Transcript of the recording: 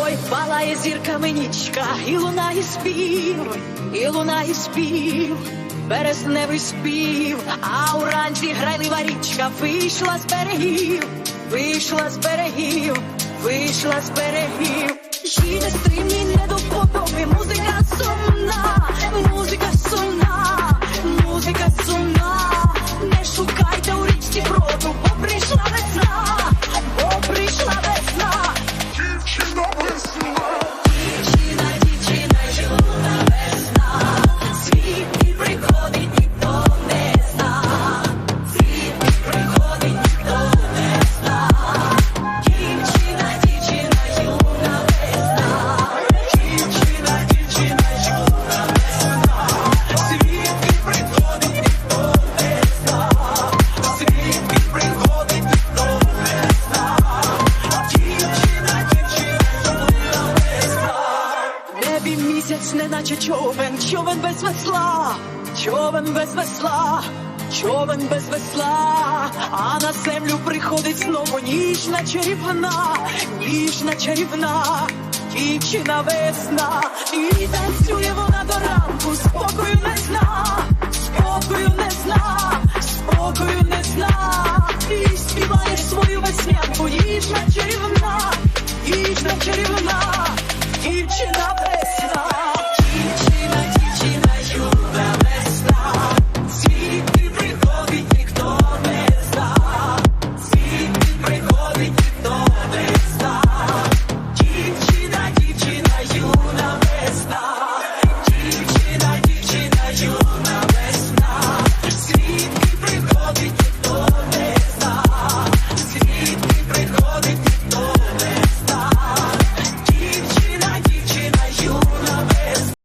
Ой, палає зірками нічка, і лунає спів, і лунає спів, березневий спів, а уранці грайлива річка вийшла з берегів, вийшла з берегів, вийшла з берегів. Жі нестримні не до музика Небі місяць, неначе човен, човен без весла, човен без весла, човен без весла, а на землю приходить знову ніжна чарівна, ніжна чарівна, дівчина весна, і танцює вона до ранку, спокою не зна, спокою не зна, спокою не зна, і співає свою веснянку, ніжна чарівна.